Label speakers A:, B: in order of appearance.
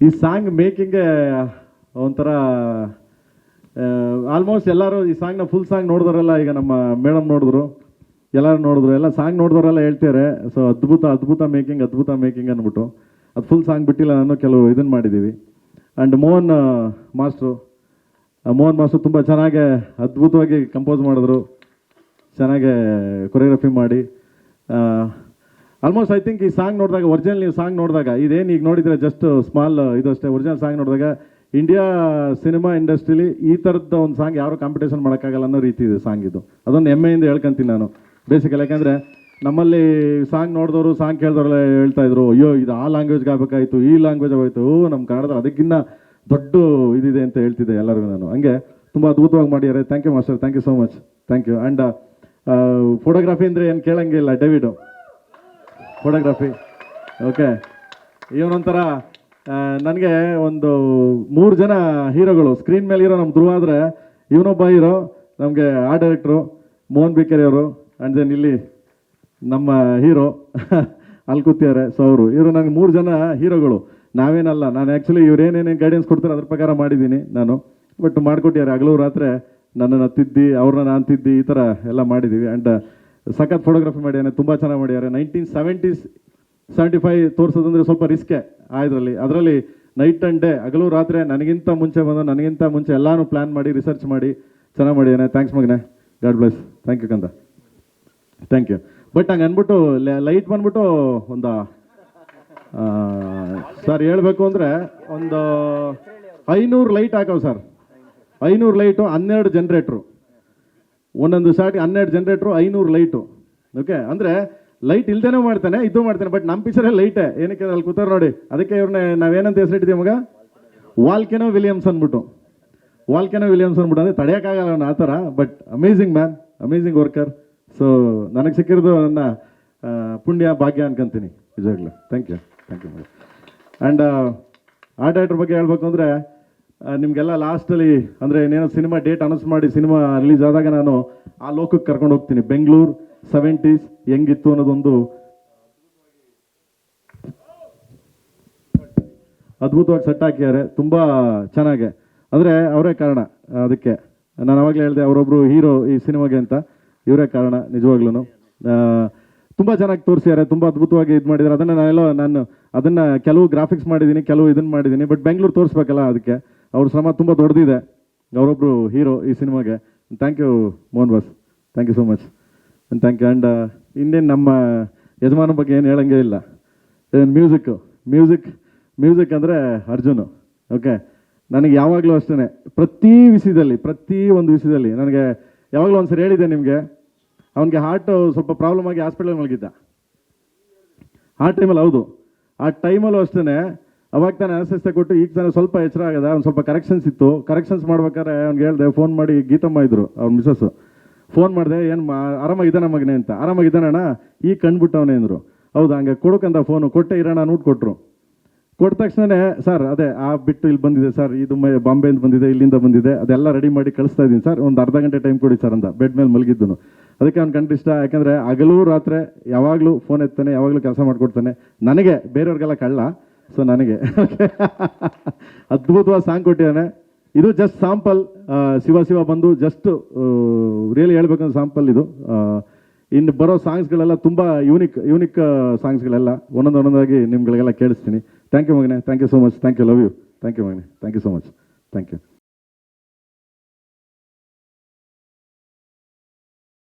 A: ಈ song making ಒಂಥರ almost ಎಲ್ಲರೂ ಈ ಸಾಂಗ್ನ ಫುಲ್ ಸಾಂಗ್ ನೋಡಿದ್ರಲ್ಲ ಈಗ ನಮ್ಮ ಮೇಡಮ್ ನೋಡಿದ್ರು, ಎಲ್ಲರೂ ನೋಡಿದ್ರು, ಎಲ್ಲ ಸಾಂಗ್ ನೋಡಿದ್ರೆಲ್ಲ ಹೇಳ್ತಾರೆ ಸೊ ಅದ್ಭುತ ಅದ್ಭುತ ಮೇಕಿಂಗ್ ಅದ್ಭುತ ಮೇಕಿಂಗ್ ಅಂದ್ಬಿಟ್ಟು. ಅದು ಫುಲ್ ಸಾಂಗ್ ಬಿಟ್ಟಿಲ್ಲ ನಾನು, ಕೆಲವು ಇದನ್ನು ಮಾಡಿದ್ದೀವಿ and Mohan master Mohan master ತುಂಬ ಚೆನ್ನಾಗಿ ಅದ್ಭುತವಾಗಿ ಕಂಪೋಸ್ ಮಾಡಿದ್ರು. ಚೆನ್ನಾಗೆ ಕೊರಿಯೋಗ್ರಫಿ ಮಾಡಿ ಆಲ್ಮೋಸ್ಟ್ ಐ ಥಿಂಕ್ ಈ ಸಾಂಗ್ ನೋಡಿದಾಗ ಒರಿಜಿನಲ್ ನೀವು ಸಾಂಗ್ ನೋಡಿದಾಗ, ಇದೇನು ಈಗ ನೋಡಿದ್ರೆ ಜಸ್ಟ್ ಸ್ಮಾಲ್ ಇದಷ್ಟೇ ಒರಿಜಿನಲ್ ಸಾಂಗ್ ನೋಡಿದಾಗ ಇಂಡಿಯಾ ಸಿನಿಮಾ ಇಂಡಸ್ಟ್ರೀಲಿ ಈ ಥರದ ಒಂದು ಸಾಂಗ್ ಯಾರು ಕಾಂಪಿಟೇಷನ್ ಮಾಡೋಕ್ಕಾಗಲ್ಲ ಅನ್ನೋ ರೀತಿ ಇದೆ ಸಾಂಗ್ ಇದು. ಅದೊಂದು ಹೆಮ್ಮೆಯಿಂದ ಹೇಳ್ಕೊಂತೀನಿ ನಾನು. ಬೇಸಿಕಲ್ ಯಾಕಂದರೆ ನಮ್ಮಲ್ಲಿ ಸಾಂಗ್ ನೋಡಿದವರು ಸಾಂಗ್ ಕೇಳಿದವರೆಲ್ಲ ಹೇಳ್ತಾ ಇದ್ರು, ಅಯ್ಯೋ, ಇದು ಆ ಲ್ಯಾಂಗ್ವೇಜ್ಗೆ ಆಗಬೇಕಾಯ್ತು, ಈ ಲ್ಯಾಂಗ್ವೇಜ್ ಆಗೋಯ್ತು ನಮ್ಮ ಕನ್ನಡದ ಅದಕ್ಕಿಂತ ದೊಡ್ಡ ಇದಿದೆ ಅಂತ ಹೇಳ್ತಿದ್ದೆ ಎಲ್ಲರಿಗೂ ನಾನು. ಹಂಗೆ ತುಂಬ ಅದ್ಭುತವಾಗಿ ಮಾಡಿದ್ದಾರೆ. Thank you master thank you so much thank you and photography ಅಂದರೆ ಏನು ಕೇಳಂಗಿಲ್ಲ ಡೇವಿಡು ಫೋಟೋಗ್ರಫಿ ಓಕೆ ಇವನೊಂಥರ ನನಗೆ ಒಂದು ಮೂರು ಜನ ಹೀರೋಗಳು ಸ್ಕ್ರೀನ್ ಮೇಲೆ ಇರೋ ನಮ್ಮ ಧ್ರುವ ಆದರೆ, ಇವನೊಬ್ಬ ಹೀರೋ, ನಮಗೆ ಆ ಡೈರೆಕ್ಟ್ರು ಮೋಹನ್ ಬಿಕೇರಿ ಅವರು ಆ್ಯಂಡ್ ದೆನ್ ಇಲ್ಲಿ ನಮ್ಮ ಹೀರೋ ಅಲ್ಲಿ ಕೂತಿದ್ದಾರೆ ಸೊ ಅವರು ಇವರು ನನಗೆ ಮೂರು ಜನ ಹೀರೋಗಳು. ನಾವೇನಲ್ಲ, ನಾನು ಆ್ಯಕ್ಚುಲಿ ಇವ್ರು ಏನೇನೇನು ಗೈಡೆನ್ಸ್ ಕೊಡ್ತಾರೆ ಅದ್ರ ಪ್ರಕಾರ ಮಾಡಿದ್ದೀನಿ ನಾನು. ಬಟ್ ಮಾಡಿಕೊಟ್ಟಿದ್ದಾರೆ, ಹಗಲು ರಾತ್ರಿ ನನ್ನನ್ನು ತಿದ್ದಿ, ಅವ್ರನ್ನ ನಾನು ತಿದ್ದಿ, ಈ ಥರ ಎಲ್ಲ ಮಾಡಿದ್ದೀವಿ. ಆ್ಯಂಡ್ ಸಖತ್ ಫೋಟೋಗ್ರಫಿ ಮಾಡಿದ್ದಾನೆ ತುಂಬ ಚೆನ್ನಾಗಿ ಮಾಡಿದ್ದಾರೆ. ನೈನ್ಟೀನ್ ಸೆವೆಂಟೀಸ್ ಸೆವೆಂಟಿ ಫೈವ್ ತೋರಿಸೋದಂದ್ರೆ ಸ್ವಲ್ಪ ರಿಸ್ಕೆ ಆ ಇದರಲ್ಲಿ. ಅದರಲ್ಲಿ ನೈಟ್ ಆ್ಯಂಡ್ ಡೇ ಹಗಲು ರಾತ್ರಿ ನನಗಿಂತ ಮುಂಚೆ ಬಂದು, ನನಗಿಂತ ಮುಂಚೆ ಎಲ್ಲಾನು ಪ್ಲ್ಯಾನ್ ಮಾಡಿ ರಿಸರ್ಚ್ ಮಾಡಿ ಚೆನ್ನಾಗಿ ಮಾಡಿದ್ದಾನೆ ಥ್ಯಾಂಕ್ಸ್ ಮಗನೆ. ಗಾಡ್ ಬ್ಲೆಸ್ ಥ್ಯಾಂಕ್ ಯು ಕಂದ. ಥ್ಯಾಂಕ್ ಯು ಬಟ್ ಹಂಗೆ ಅಂದ್ಬಿಟ್ಟು ಲೈಟ್ ಬಂದ್ಬಿಟ್ಟು ಒಂದು ಸರ್ ಹೇಳಬೇಕು ಅಂದರೆ ಒಂದು ಐನೂರು ಲೈಟ್ ಹಾಕವು ಸರ್ ಐನೂರು ಲೈಟು ಹನ್ನೆರಡು ಜನ್ರೇಟ್ರು ಒಂದೊಂದು ಸಾಟಿ ಹನ್ನೆರಡು ಜನ್ರೇಟ್ರು ಐನೂರು ಲೈಟು ಓಕೆ ಅಂದರೆ ಲೈಟ್ ಇಲ್ದೇನೂ ಮಾಡ್ತಾನೆ ಇದು ಮಾಡ್ತಾನೆ ಬಟ್ ನಮ್ಮ ಪಿಕ್ಚರಲ್ಲಿ ಲೈಟೇ ಏನಕ್ಕೆ ಅಲ್ಲಿ ಕೂತಾರೆ ನೋಡಿ. ಅದಕ್ಕೆ ಇವ್ರನ್ನ ನಾವೇನಂತ ಹೆಸರಿಟ್ಟಿದ್ದೀವಿ ಮಗ? ವಾಲ್ಕೆನೋ ವಿಲಿಯಮ್ಸ್ ಅಂದ್ಬಿಟ್ಟು. ವಾಲ್ಕೆನೋ ವಿಲಿಯಮ್ಸ್ ಅಂದ್ಬಿಟ್ಟು. ಅಂದರೆ ತಡೆಯೋಕ್ಕಾಗಲ್ಲ ಅವನು ಆ ಥರ but amazing man amazing worker so ನನಗೆ ಸಿಕ್ಕಿರೋದು ನನ್ನ ಪುಣ್ಯ, ಭಾಗ್ಯ ಅನ್ಕೊಂತೀನಿ. ನಿಜವಾಗ್ಲೂ. Thank you thank you and ಆ ಡೈರೆಕ್ಟರ್ ಬಗ್ಗೆ ಹೇಳ್ಬೇಕು ಅಂದರೆ ನಿಮಗೆಲ್ಲ ಲಾಸ್ಟಲ್ಲಿ ಅಂದರೆ ಇನ್ನೇನೋ ಸಿನಿಮಾ ಡೇಟ್ ಅನೌನ್ಸ್ ಮಾಡಿ ಸಿನಿಮಾ ರಿಲೀಸ್ ಆದಾಗ ನಾನು ಆ ಲೋಕಕ್ಕೆ ಕರ್ಕೊಂಡು ಹೋಗ್ತೀನಿ. ಬೆಂಗಳೂರು ಸೆವೆಂಟೀಸ್ ಹೆಂಗಿತ್ತು ಅನ್ನೋದೊಂದು ಅದ್ಭುತವಾಗಿ ಸೆಟ್ ಹಾಕಿದ್ದಾರೆ. ತುಂಬ ಚೆನ್ನಾಗೆ. ಅಂದರೆ ಅವರೇ ಕಾರಣ ಅದಕ್ಕೆ. ನಾನು ಅವಾಗಲೇ ಹೇಳಿದೆ ಅವರೊಬ್ಬರು ಹೀರೋ ಈ ಸಿನಿಮಾಗೆ ಅಂತ. ಇವರೇ ಕಾರಣ ನಿಜವಾಗ್ಲೂ ತುಂಬ ಚೆನ್ನಾಗಿ ತೋರಿಸಿದ್ದಾರೆ, ತುಂಬ ಅದ್ಭುತವಾಗಿ ಇದು ಮಾಡಿದ್ದಾರೆ. ಅದನ್ನು ನಾನೆಲ್ಲ ನಾನು ಅದನ್ನು ಕೆಲವು ಗ್ರಾಫಿಕ್ಸ್ ಮಾಡಿದ್ದೀನಿ, ಕೆಲವು ಇದನ್ನು ಮಾಡಿದ್ದೀನಿ ಬಟ್ ಬೆಂಗಳೂರು ತೋರಿಸ್ಬೇಕಲ್ಲ ಅದಕ್ಕೆ. ಅವ್ರ ಶ್ರಮ ತುಂಬ ದೊಡ್ಡದಿದೆ. ಅವರೊಬ್ಬರು ಹೀರೋ ಈ ಸಿನಿಮಾಗೆ. Thank you Mohan boss. Thank you so much thank you and ಇನ್ನೇನು ನಮ್ಮ ಯಜಮಾನ ಬಗ್ಗೆ ಏನು ಹೇಳಂಗೇ ಇಲ್ಲ. Music music. ಮ್ಯೂಸಿಕ್ ಅಂದರೆ ಅರ್ಜುನು. ಓಕೆ ನನಗೆ ಯಾವಾಗಲೂ ಅಷ್ಟೇ ಪ್ರತಿ ವಿಷಯದಲ್ಲಿ, ಪ್ರತಿ ಒಂದು ವಿಷಯದಲ್ಲಿ ನನಗೆ ಯಾವಾಗಲೂ ಒಂದು ಸರಿ ಹೇಳಿದೆ ನಿಮಗೆ. ಅವನಿಗೆ ಹಾರ್ಟ್ ಸ್ವಲ್ಪ ಪ್ರಾಬ್ಲಮ್ ಆಗಿ ಹಾಸ್ಪಿಟಲ್ ಮಲಗಿದ್ದ. ಆ ಟೈಮಲ್ಲಿ ಹೌದು. ಆ ಟೈಮಲ್ಲೂ ಅಷ್ಟೇ ಅವಾಗ ತಾನೆ ಅನಸ್ತಿಸ್ತಾ ಕೊಟ್ಟು ಈಗ ತಾನೇ ಸ್ವಲ್ಪ ಎಚ್ಚರ ಆಗದ ಒಂದು ಸ್ವಲ್ಪ ಕರೆಕ್ಷನ್ಸ್ ಇತ್ತು. ಕರೆಕ್ಷನ್ಸ್ ಮಾಡ್ಬೇಕಾದ್ರೆ ಅವ್ನಿಗೆ ಹೇಳ್ದೆ ಫೋನ್ ಮಾಡಿ ಗೀತಮ್ಮ ಇದ್ರು, ಅವ್ರ ಮಿಸಸ್ಸು ಫೋನ್ ಮಾಡಿದೆ, ಏನು ಮಾ ಆರಾಮಾಗಿದ್ದಾನ ಮಗನೇ ಅಂತ. ಆರಾಮಾಗಿದ್ದಾನಣ್ಣ ಈಗ ಕಂಡುಬಿಟ್ಟವನೇ ಅಂದರು. ಹೌದಾ, ಹಂಗೆ ಕೊಡೋಕಂತ ಫೋನು ಕೊಟ್ಟೆ ಇರೋಣ ನೋಟ್ ಕೊಟ್ಟರು ಕೊಟ್ಟ ತಕ್ಷಣನೇ ಸರ್ ಅದೇ, ಆ ಬಿಟ್ಟು ಇಲ್ಲಿ ಬಂದಿದೆ ಸರ್ ಇದು ಮೈ ಬಾಂಬೆಯಿಂದ ಬಂದಿದೆ, ಇಲ್ಲಿಂದ ಬಂದಿದೆ. ಅದೆಲ್ಲ ರೆಡಿ ಮಾಡಿ ಕಳಿಸ್ತಾ ಇದ್ದೀನಿ ಸರ್ ಒಂದು ಅರ್ಧ ಗಂಟೆ ಟೈಮ್ ಕೊಡಿ ಸರ್ ಅಂತ ಬೆಡ್ ಮೇಲೆ ಮಲಗಿದ್ದನು. ಅದಕ್ಕೆ ಅವ್ನು ಕಂಡು ಇಷ್ಟ, ಯಾಕಂದರೆ ಹಗಲು ರಾತ್ರಿ ಯಾವಾಗಲೂ ಫೋನ್ ಎತ್ತಾನೆ, ಯಾವಾಗಲೂ ಕೆಲಸ ಮಾಡಿಕೊಡ್ತಾನೆ. ನನಗೆ ಬೇರೆಯವ್ರಿಗೆಲ್ಲ ಕಳ್ಳ. ಸೊ ನನಗೆ. ಅದ್ಭುತವಾದ ಸಾಂಗ್ ಕೊಟ್ಟಿದ್ದಾನೆ. ಇದು ಜಸ್ಟ್ ಸಾಂಪಲ್ ಶಿವ ಶಿವ ಬಂದು ಜಸ್ಟ್ ರಿಯಲಿ ಹೇಳ್ಬೇಕಂದ್ರೆ ಸಾಂಪಲ್ ಇದು. ಇನ್ನು ಬರೋ ಸಾಂಗ್ಸ್ಗಳೆಲ್ಲ ತುಂಬ ಯೂನಿಕ್ ಯೂನಿಕ್ ಸಾಂಗ್ಸ್ಗಳೆಲ್ಲ ಒಂದೊಂದು, ಒಂದೊಂದಾಗಿ ನಿಮ್ಗಳಿಗೆಲ್ಲ ಕೇಳಿಸ್ತೀನಿ. Thank you Magane. Thank you so much thank you love you thank you Magane. Thank you so much thank you